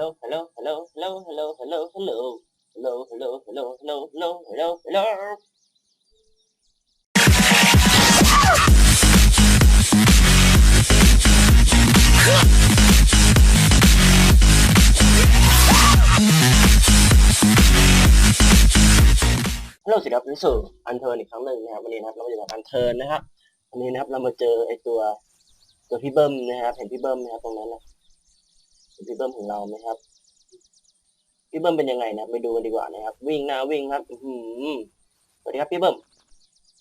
hello hello hello hello hello hello hello hello hello hello hello hello hello hello ฮัลโหลสวัสดีครับนี่สู่อันเทิร์นอีกครั้งหนึ่งนะครับวันนี้นะครับเรามาอยู่กับอันเทิร์นนะครับวันนี้นะครับเรามาเจอไอตัวตัวพี่เบิ้มนะครับเห็นพี่เบิ้มไหมครับตรงนั้นนะ พี่เบิ้มของเราไหมครับ พี่เบิ้มเป็นยังไงนะไปดูกันดีกว่านะครับ วิ่งหน้าวิ่งครับอื้อหือสวัสดีครับพี่เบิ้ม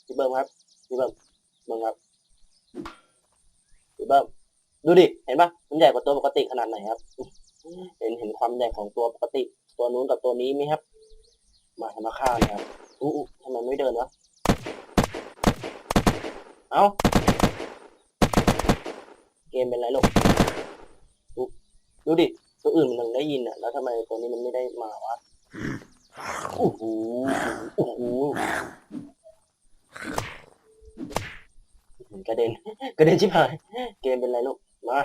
พี่เบิ้มครับพี่เบิ้มเบิ้มครับพี่เบิ้มดูดิเห็นปะมันใหญ่กว่าตัวปกติขนาดไหนครับเห็นเห็นความใหญ่ของตัวปกติ ตัวนู้นกับตัวนี้ไหมครับ มาทำมาฆ่านะครับอู้ทำไมไม่เดินวะเอ้าเกมเป็นไรลูก ดูดิ ตัวอื่นมันยังได้ยินอะ แล้วทำไมตัวนี้มันไม่ได้มาวะ โอ้โห โอ้โหกระเด็นกระเด็นชิบหาย เกมเป็นไรลูก มา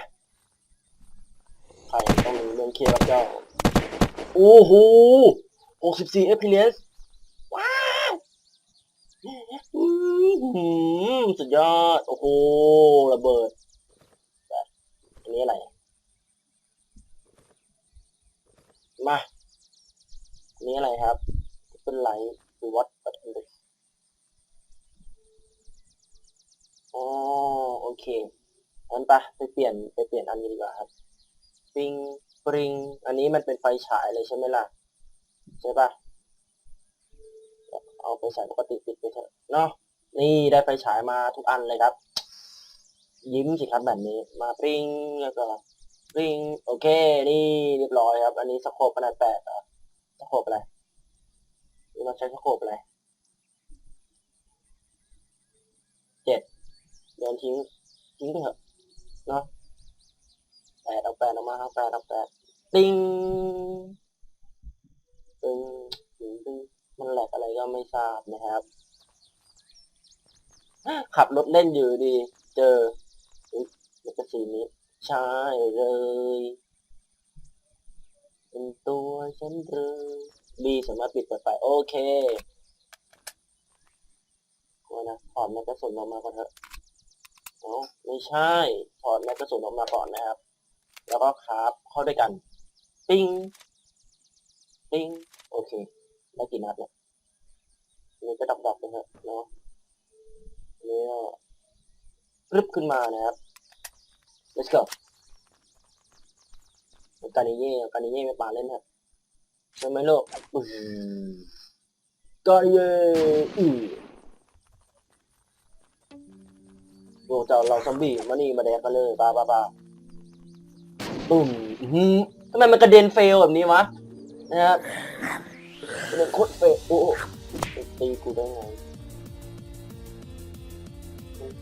ใครต้องมีเรื่องเคลียร์กับเจ้า โอ้โห64 FPS ว้าวสุดยอด โอ้โห ระเบิดแบบอันนี้อะไร มาอันนี้อะไรครับ เป็นไลท์หรือวัดปัตตุนอ๋อโอเคงั้นไปะไปเปลี่ยนไปเปลี่ยนอันนี้ดีกว่าครับปิงปริง อันนี้มันเป็นไฟฉายเลยใช่ไหมล่ะ ใช่ปะเอาไปฉายปกติปิดไปเถอะเนาะนี่ได้ไฟฉายมาทุกอันเลยครับ ยิ้มสิครับแบบนี้ มาปริงแล้วก็ ปริงโอเค นี่เรียบร้อยครับ อันนี้สโคปขนาดแปดเหรอสโคปอะไรนี่เราใช้สโคปอะไรเจ็ดเดินทิ้งทิ้งไปเถอะเนาะแปดเอาแปดเอามาเอาแปดเอาแปดติงตึงตึงตงมันแหลกอะไรก็ไม่ทราบนะครับ ขับรถเล่นอยู่ดี เจออุ๊ยแล้วก็สีนี้ ใช่เลย เป็นตัวฉันเลยบีสามารถปิดเปิดไฟโอเคว่านะถอดแมกกาสุนออกมาก่อนเถอะเอ้าไม่ใช่ถอดแมกกาสุนออกมาก่อนนะครับ แล้วก็คราฟเข้าด้วยกัน ปิ้งปิ้งโอเคได้กี่นัดเนี่ยนนี้ก็ดับๆไปเถอะเนาะอันนี่ก็กรึบขึ้นมานะครับ let's go เอาการนิเย่เอาการนิเย่ไม่ปาเล่นฮะใช่ไหมลูกการนิเย่อือโอ้เจ้าเราซอมบี้มานี่มาแดกกันเลยปาปาปาตุ่มทำไมมันกระเด็นเฟลแบบนี้วะนะครับเป็นโคตรเฟะโอ้โหตีกูได้ไง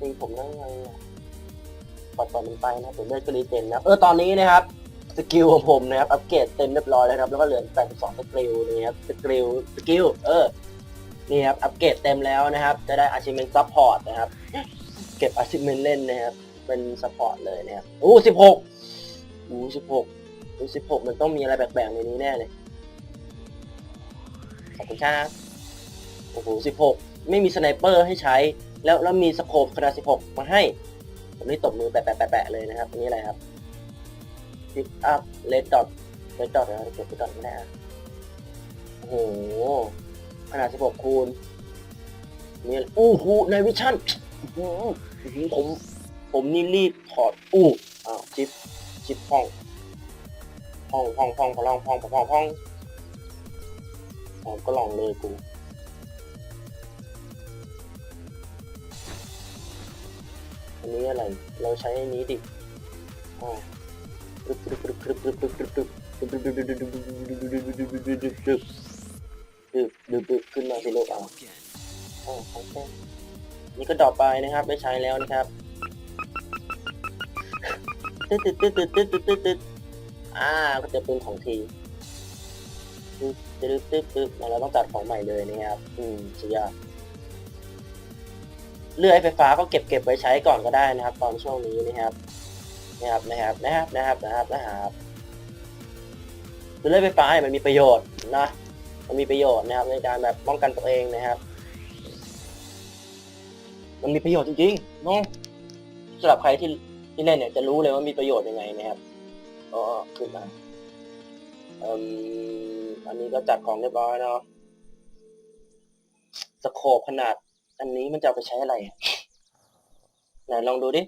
ตีผมได้ไงอะ ปัดปล่อยมันไปนะผมได้กรีเต็มนะเออตอนนี้นะครับสกิลของผมนะครับอัปเกรดเต็มเรียบร้อยแล้วครับแล้วก็เหลือ82สกิลนะครับสกิลสกิลเออนี่ครับอัปเกรดเต็มแล้วนะครับ จะได้ achievement support นะครับ เก็บ achievement เล่นนะครับเป็น support เลยนะครับโอ้16โอ้16โอ้16มันต้องมีอะไรแปลกๆในนี้แน่เลยขอบคุณครับโอ้โห16ไม่มีสไนเปอร์ให้ใช้ แล้วแล้วมีสโคปขนาด16มาให้ ผมนี่ตบมือแปะแปะแปะเลยนะครับอันนี้อะไรครับ pick up red dot red dot นะเก็บไปก่อนก็ได้อะโอ้โหขนาด16คูณนี่โอ้โหในวิชั่นอื้ผมผมนี่รีบถอดอู้อ้าวชิปชิปห้องห้องห้องห้องห้องห้องห้องห้องห้องผมก็ลองเลยกู อันนี้อะไร เราใช้อันนี้ดิอ๋อขึ้นมาสิลูกเอาอ๋อของแท้นี่ก็ดรอปไปนะครับไม่ใช้แล้วนะครับตึ๊ดตึ๊ดตึ๊ดตึ๊ดตึ๊ดตึ๊ดตึ๊ดตึ๊ดอ่าก็จะเป็นของทีตึ๊บตึ๊บตึ๊บตึ๊บแล้วเราต้องตัดของใหม่เลยนะครับ อืมสุดยอด เลื่อยไฟฟ้าก็เก็บเก็บไว้ใช้ก่อนก็ได้นะครับ ตอนช่วงนี้นะครับนะครับนะครับนะครับนะครับนะครับนะครับเลื่อยไฟฟ้าเนี่ยมันมีประโยชน์นะมันมีประโยชน์นะครับในการแบบป้องกันตัวเองนะครับ มันมีประโยชน์จริงๆเน้องสำหรับใครที่ที่เล่นเนี่ยจะรู้เลยว่ามีประโยชน์ยังไงนะครับก็ขึ้นมาอันนี้ก็จัดของเรียบร้อยเนาะสโคปขนาด อันนี้มันจะเอาไปใช้อะไรไหนลองดูดิ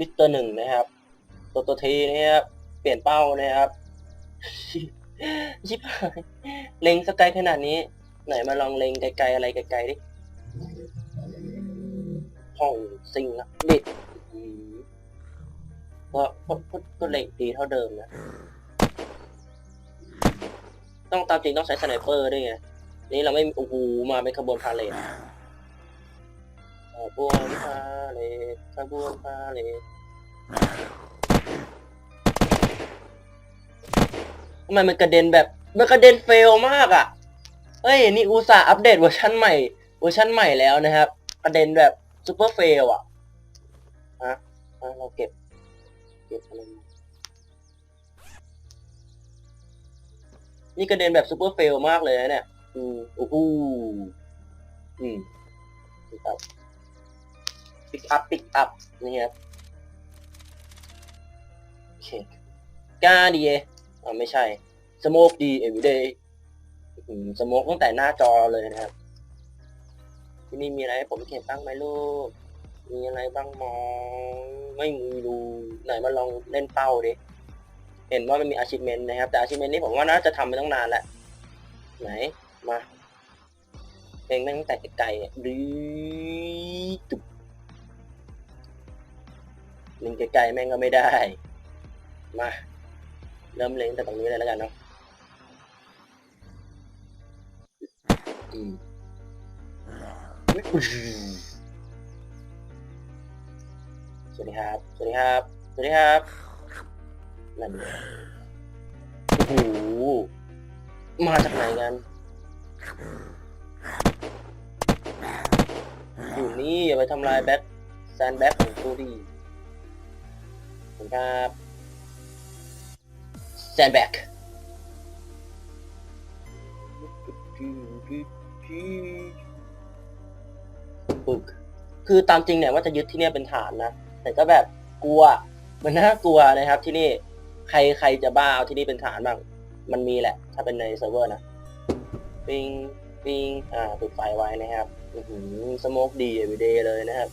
ลิตรหนึ่งนะครับ ตัวตัวทีนะครับ เปลี่ยนเป้านะครับชิบหายเล็งสกายขนาดนี้ ไหนมาลองเล็งไกลๆอะไรไกลๆดิห้องซิงนะเด็ดอืมก็ก็ก็ก็เล็งดีเท่าเดิมนะ ต้องตามจริงต้องใช้สไนเปอร์ด้วยไง นี่เราไม่โอ้โหมาเป็นขบวนพาเลท ขบวนพาเลทขบวนพาเลททำไมมันกระเด็นแบบ มันกระเด็นเฟลมากอะ เฮ้ย นี่อุตส่าห์อัปเดตเวอร์ชันใหม่ เวอร์ชันใหม่แล้วนะครับ กระเด็นแบบซูเปอร์เฟลอะฮะเราเก็บ เก็บอะไรนี่กระเด็นแบบซูเปอร์เฟลมากเลยนะเนี่ย อืมโอ้อืมปิกอัพ ปิกอัพปิกอัพนี่ครับโอเคกาดีเออไม่ใช่สโมกดีเอวีเดย์สโมกตั้งแต่หน้าจอเลยนะครับ ที่นี่มีอะไรให้ผมเขียนบ้างไหมลูก มีอะไรบ้างมอง ไม่มีดูไหนมาลองเล่นเป้าดิ เห็นว่ามันมี achievement นะครับ แต่ achievement นี้ผมว่าน่าจะทำไปตั้งนานแล้ว ไหน มาเพลงแม่งตั้งแต่ไกลๆเนี่ยดื้อจุบ เล็งไกลๆแม่งก็ไม่ได้ มา เริ่มเล็งแต่ตรงนี้เลยแล้วกันเนาะอืมสวัสดีครับ สวัสดีครับ สวัสดีครับ นั่นโอ้โห มาจากไหนกัน อยู่นี่อย่าไปทำลายแบ็คแซนแบ็คของตูดี คุณครับแซนแบ็คปึกคือตามจริงเนี่ยว่าจะยึดที่เนี่ยเป็นฐานนะ แต่ก็แบบกลัว มันน่ากลัวนะครับ ที่นี่ ใครใครจะบ้าเอาที่นี่เป็นฐานบ้าง มันมีแหละ ถ้าเป็นในเซิร์ฟเวอร์นะ ปิง ปิง อ่าปิดไฟไว้นะครับสโมกดีเอวีเดย์เลยนะครับ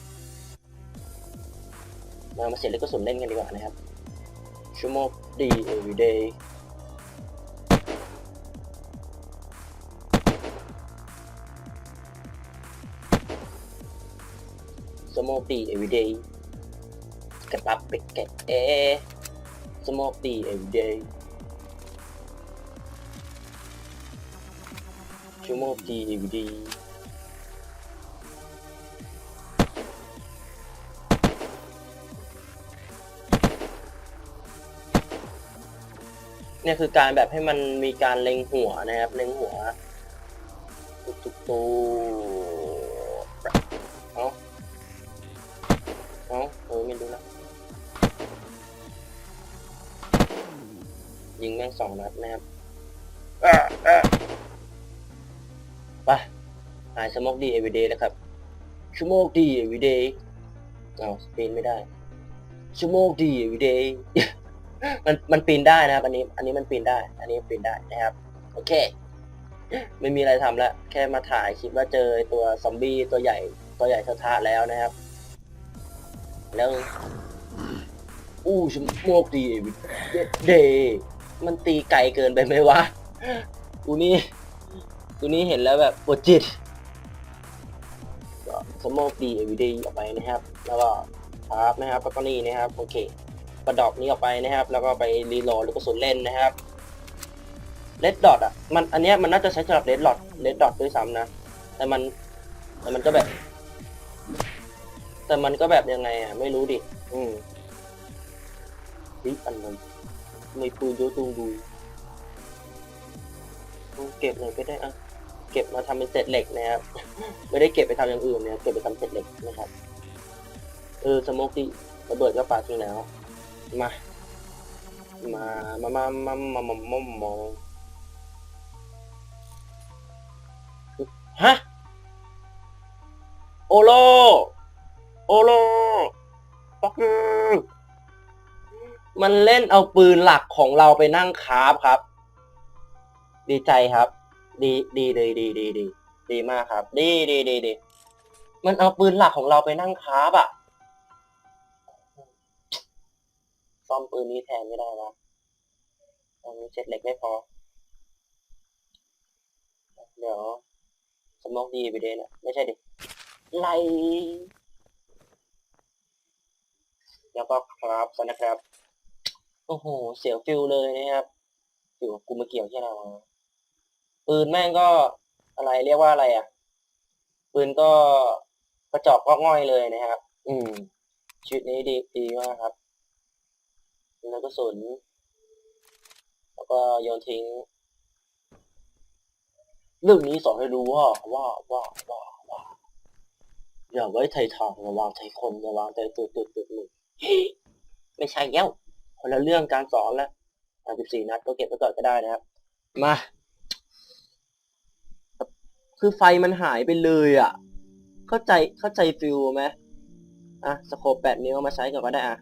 มามาเสียเล็กกระสุนเล่นกันดีกว่านะครับชั่วโมงดีเอวีเดย์สโมกดีเอวีเดย์กระตับเป็ดแกะเอสโมกดีเอวีเดย์ชั่วโมงดีวี เนี่ยคือการแบบให้มันมีการเล็งหัวนะครับ เล็งหัวตุกตุกตูเอาเอาเออไม่รู้ละยิงแม่งสองนัดนะครับอะอะไปหายสโมกดีเอวีเดย์นะครับชั่วโมงดีเอวีเดย์เอาสปีนไม่ได้ชั่วโมงดีเอวีเดย์ มันมันปีนได้นะครับ อันนี้ อันนี้มันปีนได้ อันนี้ปีนได้นะครับ โอเค ไม่มีอะไรทำแล้วแค่มาถ่ายคลิปว่าเจอตัวซอมบี้ตัวใหญ่ตัวใหญ่ท่าทาแล้วนะครับ แล้วอู้ชั่วโมงดีเอวีเดย์มันตีไกลเกินไปไหมวะกูนี่ตัวนี้เห็นแล้วแบบปวดจิตสโมกดีเอวีดีออกไปนะครับ แล้วก็พาร์ฟนะครับแล้วก็นี่นะครับ โอเค ระดอกนี้ออกไปนะครับ แล้วก็ไปรีโหลดหรือกระสุนเล่นนะครับเลดดอทอะมันอันเนี้ยมันน่าจะใช้สำหรับเลดดอทเลดดอทด้วยซ้ำนะ แต่มันแต่มันก็แบบ แต่มันก็แบบยังไงอะ ไม่รู้ดิ อืมดิอันนั้นไม่ปืนโยตูดูเก็บเลยก็ได้อะเก็บมาทำเป็นเศษเหล็กนะครับ ไม่ได้เก็บไปทำอย่างอื่นเนี่ยเก็บไปทำเศษเหล็กนะครับ เออสโมกที่ระเบิดก็ปาทิ้งแล้ว มา มา มา มา มา มา มา มามฮะ โอโล โอโลปักมันเล่นเอาปืนหลักของเราไปนั่งคาบครับ ดีใจครับ ดีดีดีดีดีดีดีมากครับ ดีดีดีดีมันเอาปืนหลักของเราไปนั่งคาบอะ ซ่อมปืนนี้แทนไม่ได้นะอันนี้เจ็ดเหล็กไม่พอ เดี๋ยวสมองดีไปเดนะไม่ใช่ดิไลแล้วก็ครับสนะครับ โอ้โห เสียวฟิลเลยนะครับฟิวกูมาเกี่ยวที่อะไรวะปืนแม่งก็อะไรเรียกว่าอะไรอะ ปืนก็กระจอกก็ง่อยเลยนะครับ อืม ชีวิตนี้ดีดีมากครับ แล้วก็สนแล้วก็โยนทิ้ง เรื่องนี้สอนให้รู้ว่าว่าว่าว่าว่าอย่าไว้ไทยทางอย่าวางไทยคนอย่าวางไทยตุดตุดตุดตุดไม่ใช่แล้วคนละเรื่องการสอนแล้วสามสิบสี่นัดก็เก็บไว้ก่อนก็ได้นะครับ มา คือไฟมันหายไปเลยอะ เข้าใจเข้าใจฟิลไหมอะสโคปแปดนิ้วมาใช้ก่อนก็ได้อะ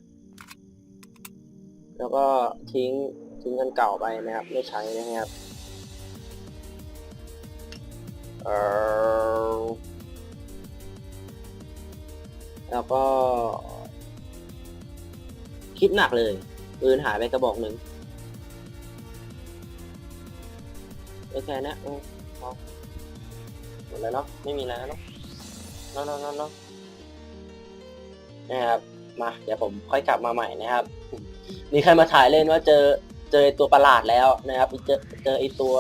แล้วก็ทิ้งทิ้งกันเก่าไปนะครับ ไม่ใช้นะครับเออแล้วก็ คิดหนักเลยปืนหายไปกระบอกหนึ่งโอเคนะเออเอหมดแล้วเนาะไม่มีแล้วเนาะเนาะเนาะเนาะเนาะนะครับ มา เดี๋ยวผมค่อยกลับมาใหม่นะครับ มีใครมาถ่ายเล่นว่าเจอเจอไอตัวประหลาดแล้วนะครับเจอเจอไอตัว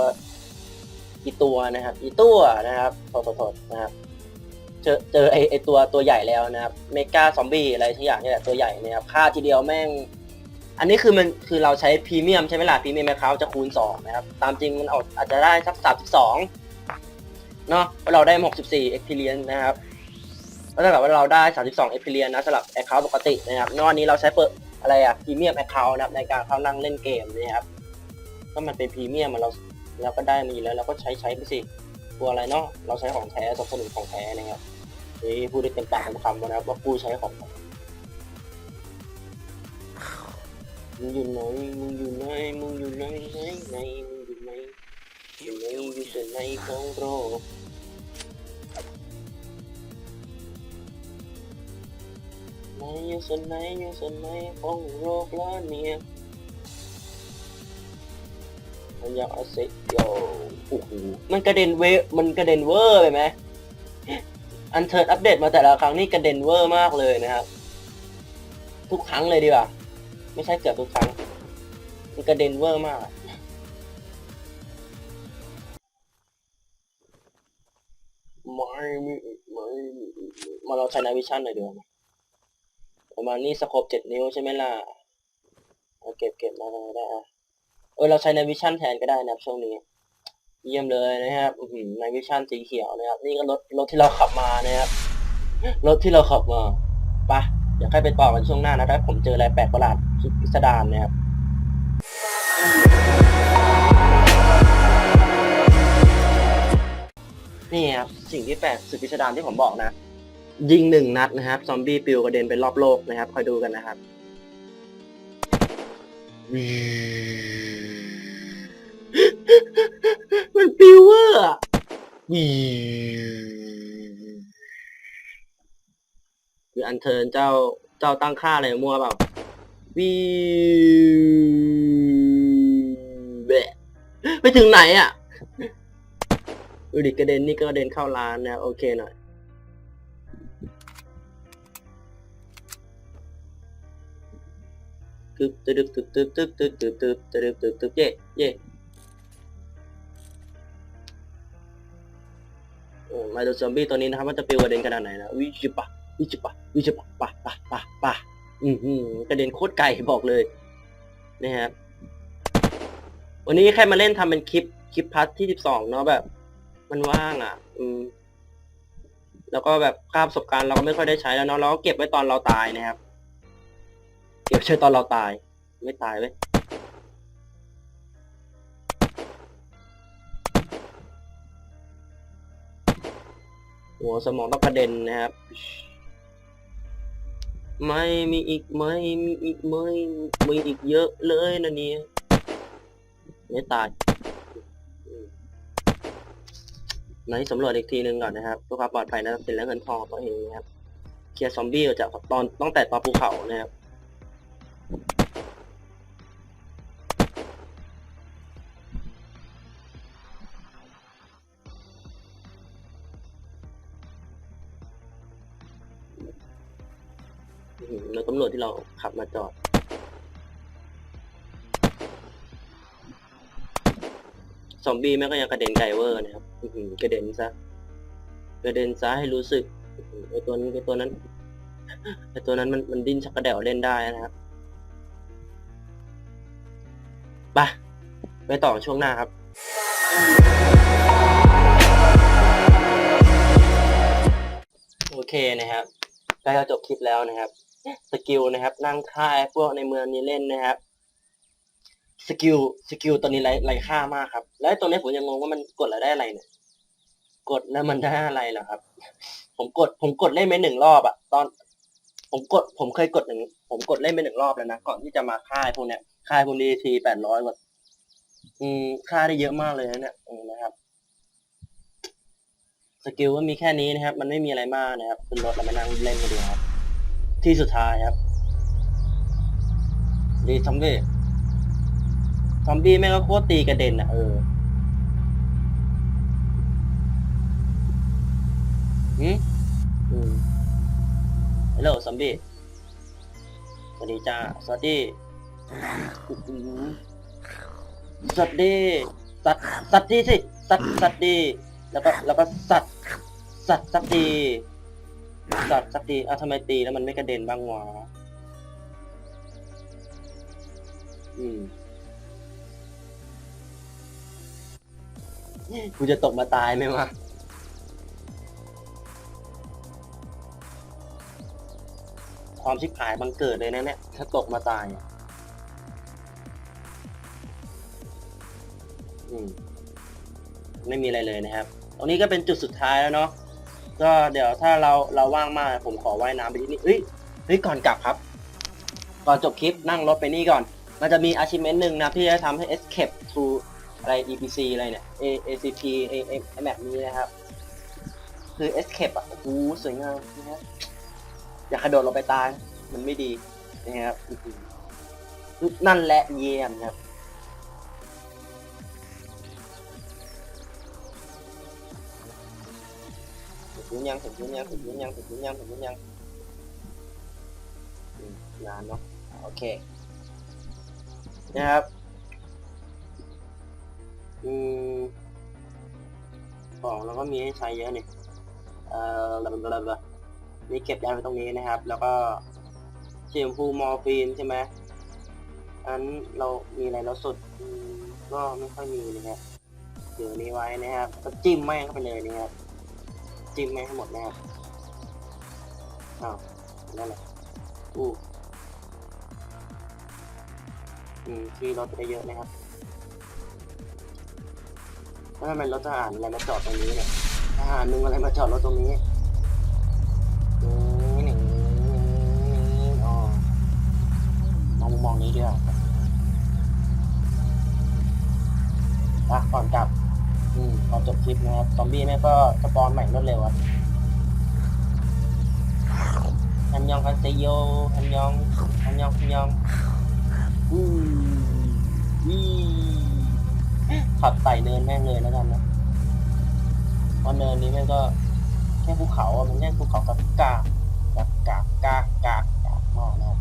อีตัวนะครับ อีตัวนะครับโทษนะครับ เจอเจอไอไอตัวตัวใหญ่แล้วนะครับ เมกาซอมบี้อะไรทุกอย่างนี่แหละตัวใหญ่นะครับฆ่าทีเดียวแม่ง อันนี้คือมันคือเราใช้พรีเมียมใช่ไหมล่ะพรีเมียมแมคเคาจะคูณสองนะครับ ตามจริงมันออกอาจจะได้สักสามสิบสองเนาะเราเราได้หกสิบสี่เอ็กเพรียนนะครับแล้วถ้าเกิดว่าเราได้สามสิบสองเอ็กเพรียนนะสำหรับแอคเคาท์ปกตินะครับนอกนี้เราใช้เปิด อะไรอะพรีเมียมแอคเคาท์นะครับในการเข้านั่งเล่นเกมนะครับก็มันเป็นพรีเมียมมันเราเราก็ได้มาอยู่แล้วเราก็ใช้ใช้ไปสิตัวอะไรเนาะเราใช้ของแท้สนับสนุนของแท้นะครับนี่พูดได้เต็มปากเต็มคำนะครับว่ากูใช้ของมึงอยู่ไหนมึงอยู่ไหนมึงอยู่ไหนไหนไหนมึงอยู่ไหนอยู่ไหนอยู่ส่วนไหนของโล ไหนอยู่ส่วนไหนอยู่ส่วนไหนของโลกแล้วเนี่ยมันอยากเอาเซ็ตโยโอ้โหมันกระเด็นเวมันกระเด็นเวอร์ไปไหมอันเทิร์ดอัปเดตมาแต่ละครั้งนี่กระเด็นเวอร์มากเลยนะครับ ทุกครั้งเลยดีกว่า ไม่ใช่เกือบทุกครั้ง มันกระเด็นเวอร์มากไม่ไม่ไม่มาเราใช้นาวิชั่นหน่อยดีกว่า ประมาณนี้สโคปเจ็ดนิ้วใช่ไหมล่ะเอาเก็บเก็บมาได้อะเออเราใช้ในวิชั่นแทนก็ได้นะครับช่วงนี้ เยี่ยมเลยนะครับในวิชั่นสีเขียวนะครับ นี่ก็รถรถที่เราขับมานะครับรถที่เราขับมาไปะเดี๋ยวค่อยไปต่อกันช่วงหน้านะถ้าผมเจออะไรแปลกประหลาดพิสดารนะครับนี่ครับสิ่งที่แปลกสุดพิสดารที่ผมบอกนะ ยิงหนึ่งนัดนะครับ ซอมบี้ปิวกระเด็นไปรอบโลกนะครับ คอยดูกันนะครับ มันปิวอะวีคืออันเทิร์นเจ้าเจ้าตั้งค่าอะไรมั่วเปล่าวีแบะไปถึงไหนอะดูดิกระเด็นนี่ก็กระเด็นเข้าร้านนะ โอเคหน่อย ตึ๊บตึ๊บตึ๊บตึ๊บตึ๊บตึ๊บตึ๊บตึ๊บตึ๊บตึ๊บตึ๊บเย่เย่เออมาดูซอมบี้ตัวนี้นะครับว่าจะปิวกระเด็นขนาดไหนนะวิจิปะวิจิปะวิจิปะปะปะปะปะอือหือกระเด็นโคตรไกลบอกเลยนะครับวันนี้แค่มาเล่นทำเป็นคลิปคลิปพัทที่สิบสองเนาะแบบ มันว่างอะ อืมแล้วก็แบบค่าประสบการณ์เราก็ไม่ค่อยได้ใช้แล้วเนาะเราก็เก็บไว้ตอนเราตายนะครับ เดี๋ยวเชื่ตอนเราตาย ไม่ตายเลยหัวสมองต้องกระเด็นนะครับ ไม่มีอีกไม่มีอีกไม่มีอีกเยอะเลยนะเนี่ยไม่ตายไหนสำรวจอีกทีหนึ่งก่อนนะครับเพื่อความปลอดภัยนะครับเสร็จแล้วเงินทองตัวเองนะครับ เคลียร์ซอมบี้จากตอนตั้งแต่ตอนภูเขานะครับำรวจที่เราขับมาจอด ซอมบี้แม่ก็ยังกระเด็นไกลเวอร์นะครับกระเด็นซะ กระเด็นซะให้รู้สึกอื้อหือไอตัวนั้นไอตัวนั้นไอตัวนั้นมันมันดิ้นชักกระเดวเล่นได้นะครับไปไปต่อช่วงหน้าครับโอเคนะครับใกล้จะจบคลิปแล้วนะครับ สกิลนะครับ นั่งค่ายพวกในเมืองนี้เล่นนะครับสกิลสกิลตอนนี้ไรไรค่ามากครับ แล้วไอ้ตัวนี้ผมยังงงว่ามันกดแล้วได้อะไรเนี่ย กดแล้วมันได้อะไรเหรอครับ ผมกดผมกดเล่นไปหนึ่งรอบอะตอน ผมกด ผมเคยกดหนึ่งผมกดเล่นไปหนึ่งรอบแล้วนะก่อนที่จะมาค่ายพวกเนี้ยค่ายพวกนี้ทีแปดร้อยกว่าอืมค่าได้เยอะมากเลยนะเนี่ยนะครับสกิลก็มีแค่นี้นะครับ มันไม่มีอะไรมากนะครับขึ้นรถแล้วมานั่งเล่นกันดีครับ ที่สุดท้ายครับ ดีซอมบี้ซอมบี้แม่งก็โคตรตีกระเด็นอะเออหืมอืมฮัลโหลซอมบี้สวัสดีจ้าสวัสดีสวัสดีสัตว์สัตว์ดีสิสัตว์สัตว์ดี แล้วก็แล้วก็สัตว์สัตว์สักดี สัตว์สักดีอ้าทำไมตีแล้วมันไม่กระเด็นบ้างวะอืมกูจะตกมาตายไหมวะความชิบหายบังเกิดเลยนะเนี่ย ถ้าตกมาตายอืมไม่มีอะไรเลยนะครับ ตรงนี้ก็เป็นจุดสุดท้ายแล้วเนาะ ก็เดี๋ยวถ้าเราเราว่างมากผมขอว่ายน้ำไปที่นี่เฮ้ยเฮ้ยก่อนกลับครับ ก่อนจบคลิปนั่งรถไปนี่ก่อน มันจะมี achievement หนึ่งนะที่จะทำให้ escape to อะไร EPC อะไรเนี่ย A ACP A A แบบนี้นะครับ คือ escape อะโอ้โหสวยงามนะครับอย่ากระโดดลงไปตาย มันไม่ดีนะครับนั่นแหละเยี่ยมครับ ถึงพื้นยังถึงพื้นยังถึงพื้นยังถึงพื้นยังถึงพื้นยังอืมนานเนาะโอเคนะครับอืมของเราก็มีให้ใช้เยอะนี่เอ่อระเบิดระเบิดมีเก็บยาไว้ตรงนี้นะครับ แล้วก็เชมพูมอร์ฟีนใช่ไหมอันเรามีอะไรแล้วสุดก็ไม่ค่อยมีนะครับเดี๋ยวนี้ไว้นะครับก็จิ้มแม่งเข้าไปเลยนะครับ จิ้มแม่งให้หมดนะครับอ้าวนั่นแหละอู้อืมที่รถไปเยอะนะครับแล้วทำไมรถทหารอะไรมาจอดตรงนี้เนี่ยทหารนึงอะไรมาจอดรถตรงนี้ ซอมบี้แม่งก็สปอนใหม่รวดเร็วอะอันยองคันเซโยอันยองอันยองอันยองอู้วีขับไต่เนินแม่งเลยแล้วกันนะเพราะเนินนี้แม่งก็แค่ภูเขาอะมันแค่ภูเขากับกากกากกากกากกากกากมากนะครับ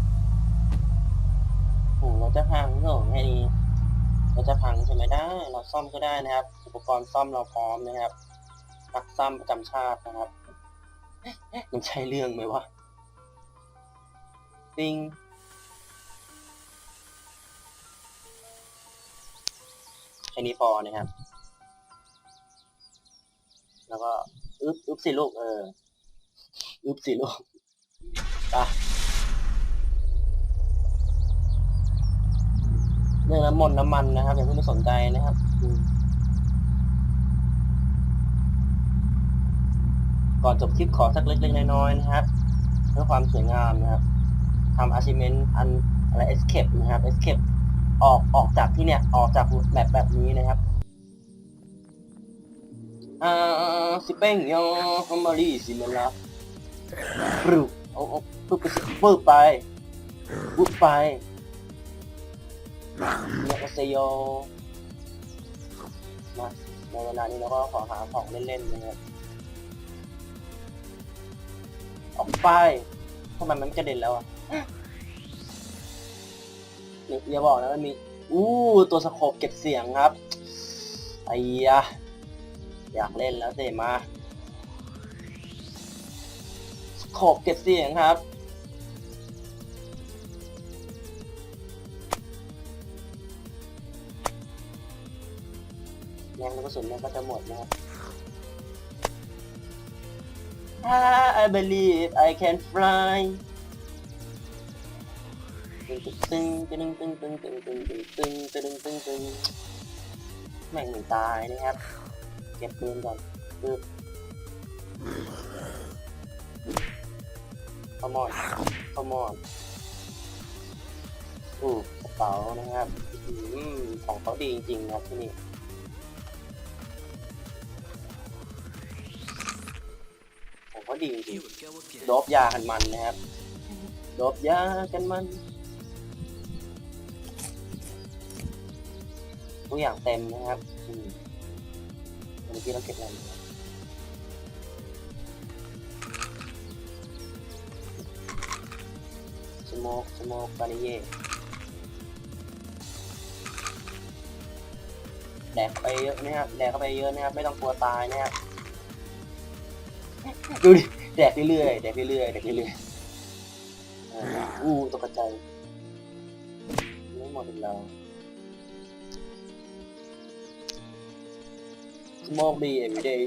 โอ้เราจะพังเหรอแค่นี้เราจะพังใช่ไหมได้ เราซ่อมก็ได้นะครับ อุปกรณ์ซ่อมเราพร้อมนะครับ นักซ่อมประจำชาตินะครับมันใช่เรื่องไหมวะติงแค่นี้พอนะครับ แล้วก็อึ๊บอึ๊บสิลูกเอออึ๊บสิลูกไปเรื่องน้ำมนต์น้ำมันนะครับอย่าเพิ่งไปสนใจนะครับอืม ก่อนจบคลิปขอสักเล็กๆน้อยๆนะครับ เพื่อความสวยงามนะครับทำ achievement อันอะไร escape นะครับ escape ออกออกจากที่เนี่ยออกจากแบบแบบนี้นะครับอ่าสิเป้งยองฮัมมารีสิเมลาปรุเอาเอาปึ๊บไปสิปึ๊บไปปึ๊บไปเนี่ยก็เซโยมาในเวลานี้เราก็ขอหาของเล่นๆนะครับ ออกไปทำไมมันกระเด็นแล้วอะนี่อย่าบอกนะมันมี อู้ตัวสโคปเก็บเสียงครับไอ้ยะอยากเล่นแล้วเสมาสโคปเก็บเสียงครับแรงกระสุนมันก็จะหมดนะครับ I believe I can fly ตึงตึงตึงตึงตึงตึงตึงตึงตึงตึงตึงแม่งหนึ่งตายนะครับ เก็บปืนก่อนปึ๊บ Come on Come on อู้กระเป๋านะครับอืมของเขาดีจริงๆครับที่นี่ ดีจริงๆ again. โดบยากันมันนะครับโดบยากันมันทุกอย่างเต็มนะครับเมื่อกี้เราเก็บอะไรสโมกสโมกบาริเย่แดกไปเยอะนะครับ แดกเข้าไปเยอะนะครับ ไม่ต้องกลัวตายนะครับ ดูดิแดกเรื่อยๆแดกเรื่อยๆแดกเรื่อยๆอ่าอู้ตกใจไม่หมดอีกแล้วมองดี every day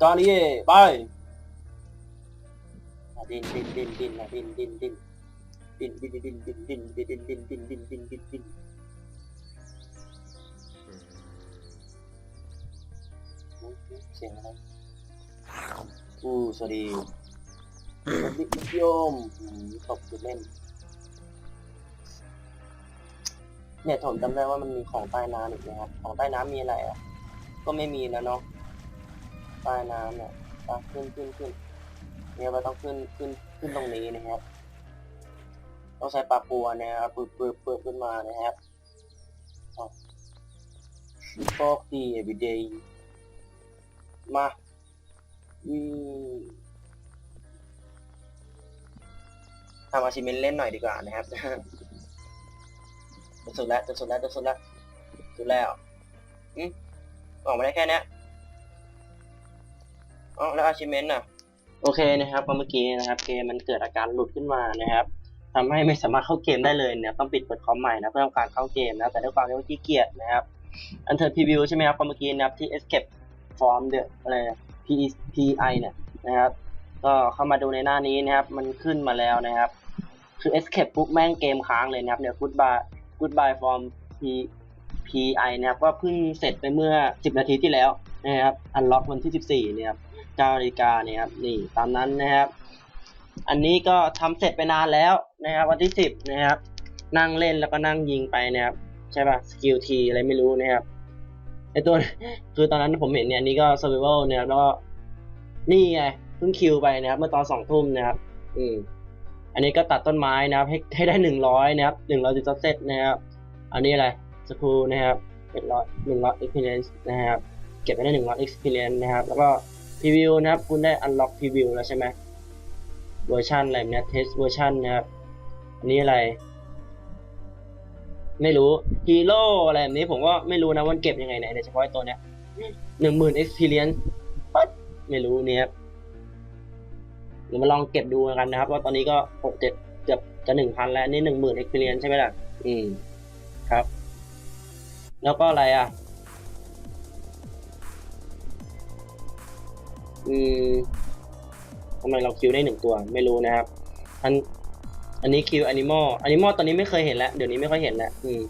จอนนี่ไปดินดินดินดินอะดินดินดินดิน ดินดินดินดินดินดินดินดินดินดินดินดินเสียงอะไรอู้สวัสดีสวัสดีคุณโยมตบจุดเล่น เนี่ยผมจำได้ว่ามันมีของใต้น้ำอีกนะครับ ของใต้น้ำมีอะไรอะ ก็ไม่มีแล้วเนาะ ใต้น้ำเนี่ยอะขึ้นขึ้นขึ้นเนี่ยเราต้องขึ้นขึ้นขึ้นตรงนี้นะครับ ต้องใช้ปลาปัวนะครับปืบปืบปืบขึ้นมานะครับโชคดี everyday มาอืมทำอาชิเมนเล่นหน่อยดีกว่านะครับจะสุดแล้วจะสุดแล้วจะสุดแล้วสุดแล้วอืมออกมาได้แค่นี้อ๋อแล้ว achievement อะ โอเคนะครับเมื่อกี้นะครับ เกมมันเกิดอาการหลุดขึ้นมานะครับ ทำให้ไม่สามารถเข้าเกมได้เลยเนี่ยต้องปิดเปิดคอมใหม่นะเพื่อต้องการเข้าเกมนะแต่ด้วยความที่ว่าขี้เกียจนะครับอันเทอร์พรีวิวใช่ไหมครับเมื่อกี้นะครับที่ escape from the อะไร p p i เนี่ยนะครับก็เข้ามาดูในหน้านี้นะครับ มันขึ้นมาแล้วนะครับ คือ escape ปุ๊บแม่งเกมค้างเลยนะครับเนี่ย goodbye goodbye from p p i นะครับก็เพิ่งเสร็จไปเมื่อ 10 นาทีที่แล้วนะครับ unlock วันที่ 14เนี่ยครับเก้านาฬิกาเนี่ยครับนี่ตามนั้นนะครับ อันนี้ก็ทำเสร็จไปนานแล้วนะครับ วันที่สิบนะครับ นั่งเล่นแล้วก็นั่งยิงไปนะครับ ใช่ป่ะสกิลทีอะไรไม่รู้นะครับไอตัวคือตอนนั้นผมเห็นเนี่ยอันนี้ก็ survival เนี่ยแล้วก็นี่ไงเพิ่งคิวไปนะครับ เมื่อตอนสองทุ่มนะครับ อืม อันนี้ก็ตัดต้นไม้นะครับ ให้ให้ได้หนึ่งร้อยนะครับหนึ่งร้อยจุดเซตนะครับ อันนี้อะไรสกูนะครับเป็นร้อยหนึ่งร้อย experience นะครับ เก็บไปได้หนึ่งร้อย experience นะครับ แล้วก็พรีวิวนะครับ คุณได้ unlock พรีวิวแล้วใช่ไหม เวอร์ชันอะไรแบบเนี้ย test เวอร์ชันนะครับอันนี้อะไร ไม่รู้ฮีโร่อะไรแบบนี้ผมก็ไม่รู้นะวันเก็บยังไงไหนโดยเฉพาะตัวเนี้ยหนึ่งหมื่น experience ปั๊ดไม่รู้เนี่ยครับเดี๋ยวมาลองเก็บดูกันนะครับว่าตอนนี้ก็หกเจ็ดเกือบจะหนึ่งพันแล้วนี่หนึ่งหมื่น experience ใช่ไหมล่ะ อืมครับ แล้วก็อะไรอะ อืมำไมเราคิวได้หนึ่งตัวไม่รู้นะครับท่านอันนี้คิวแอนิมอลแอนิมอลตอนนี้ไม่เคยเห็นแล้ว เดี๋ยวนี้ไม่ค่อยเห็นแล้วอืม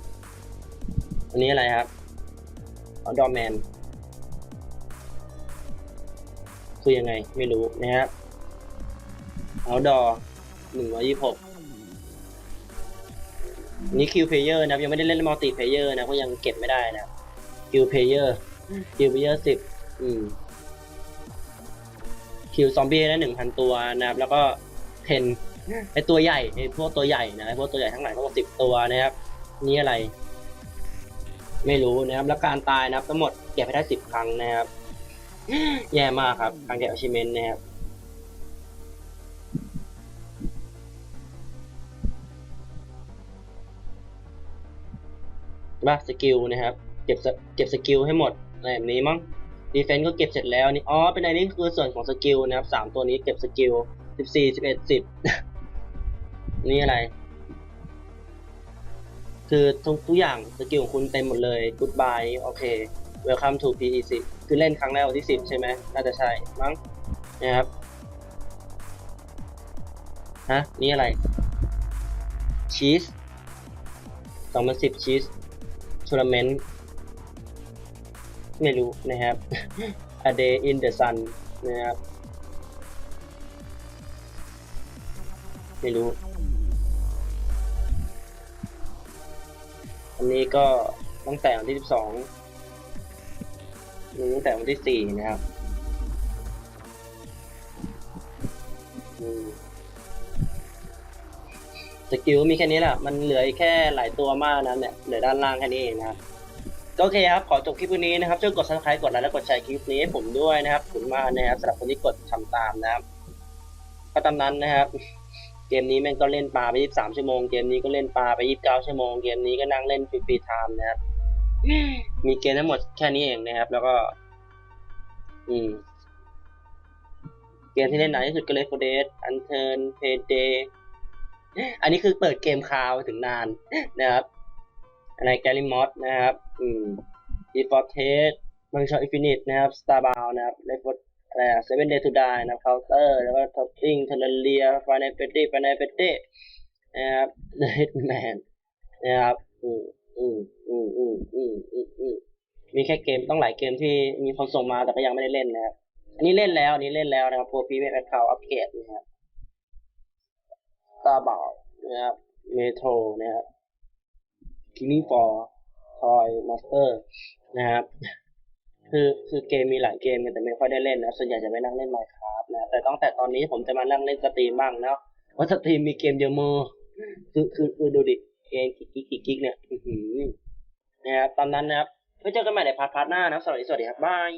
อันนี้อะไรครับอ๋อดอแมนคือยังไงไม่รู้นะครับเอาดอหนึ่งร้อยี่หกนี่คิวเพลเยอร์นะครับ ยังไม่ได้เล่นมัลติเพลเยอร์นะเพราะยังเก็บไม่ได้นะคิวเพลเยอร์คิวเพลเยอร์สิบอืม คิวซอมบี้ได้หนึ่งพันตัวนะครับ แล้วก็เทนไอตัวใหญ่ไอพวกตัวใหญ่นะไอพวกตัวใหญ่ทั้งหลายทั้งหมดสิบตัวนะครับ นี่อะไร ไม่รู้นะครับ แล้วการตายนะครับทั้งหมดเก็บให้ได้สิบครั้งนะครับ แย่มากครับการเก็บ achievement นะครับว่าสกิลนะครับ เก็บสเก็บสกิลให้หมดอะไรแบบนี้มั้ง ดีเฟน s ์ก็เก็บเสร็จแล้วนี่อ๋อเป็นอันนี้คือส่วนของสกิลนะครับสามตัวนี้เก็บสกิลสิบสี่สิบเอ็ดสิบนี่อะไร คือทุกทุกอย่างสกิลของคุณเต็มหมดเลย goodbye โอเค welcome to PEC คือเล่นครั้งแรกวันที่สิบใช่ไหมน่าจะใช่มั้งนะครับฮะนี่อะไรชีสสองพันสิบชีสทัวร์เมนต์ ไม่รู้นะครับ A Day in the Sun นะครับ ไม่รู้ อันนี้ก็ตั้งแต่วันที่12มีตั้งแต่วันที่4นะครับสกิลมีแค่นี้แหละ มันเหลือแค่หลายตัวมากนะเนี่ย เหลือด้านล่างแค่นี้เองนะครับ โอเคครับ ขอจบคลิปวันนี้นะครับ ช่วยกด subscribe กดไลค์และกดแชร์คลิปนี้ให้ผมด้วยนะครับขอบคุณมากนะครับสำหรับคนที่กดทำตามนะครับก็ตามนั้นนะครับ เกมนี้แม่งก็เล่นปลาไป 23 ชั่วโมง เกมนี้ก็เล่นปลาไป 29 ชั่วโมง เกมนี้ก็นั่งเล่นฟรีๆไทม์นะครับ มีเกมทั้งหมดแค่นี้เองนะครับ แล้วก็ อืม เกมที่เล่นนานที่สุดก็เลยโฟเดสอันเทิร์นเพเดอันนี้คือเปิดเกมคาวถึงนานนะครับ อะไรแกลิมอสนะครับ อืมดีฟอร์เทสมังชออินฟินิตนะครับสตาร์บาวนะครับเลฟอะไรอะเซเว่นเดย์ทูดายนะครับเคาน์เตอร์แล้วก็ท็อปปิ้งเทเลเลียฟานเปตี้ฟานเปตตี้นะครับเลดแมนนะครับอืมอืมอืมอืมอืมอืมอืมมีแค่เกมต้องหลายเกมที่มีคนส่งมาแต่ก็ยังไม่ได้เล่นนะครับ อันนี้เล่นแล้วอันนี้เล่นแล้วนะครับพวกพีเมทแอคเคาท์อัปเกรดนะครับสตาร์บาวนะครับเมโทรนะครับ Killing for Toy Master นะครับคือคือเกมมีหลายเกมแต่ไม่ค่อยได้เล่นนะส่วนใหญ่จะไปนั่งเล่น Minecraft นะแต่ตั้งแต่ตอนนี้ผมจะมานั่งเล่นสตรีมบ้างนะว่าสตรีมมีเกมเดียวมือคือคือคือดูดิเกมกิ๊กกิ๊กกิ๊กเนี่ยนะครับตอนนั้นนะครับไว้เจอกันใหม่ในพาร์ทพาร์ทหน้านะสวัสดีสวัสดีครับบาย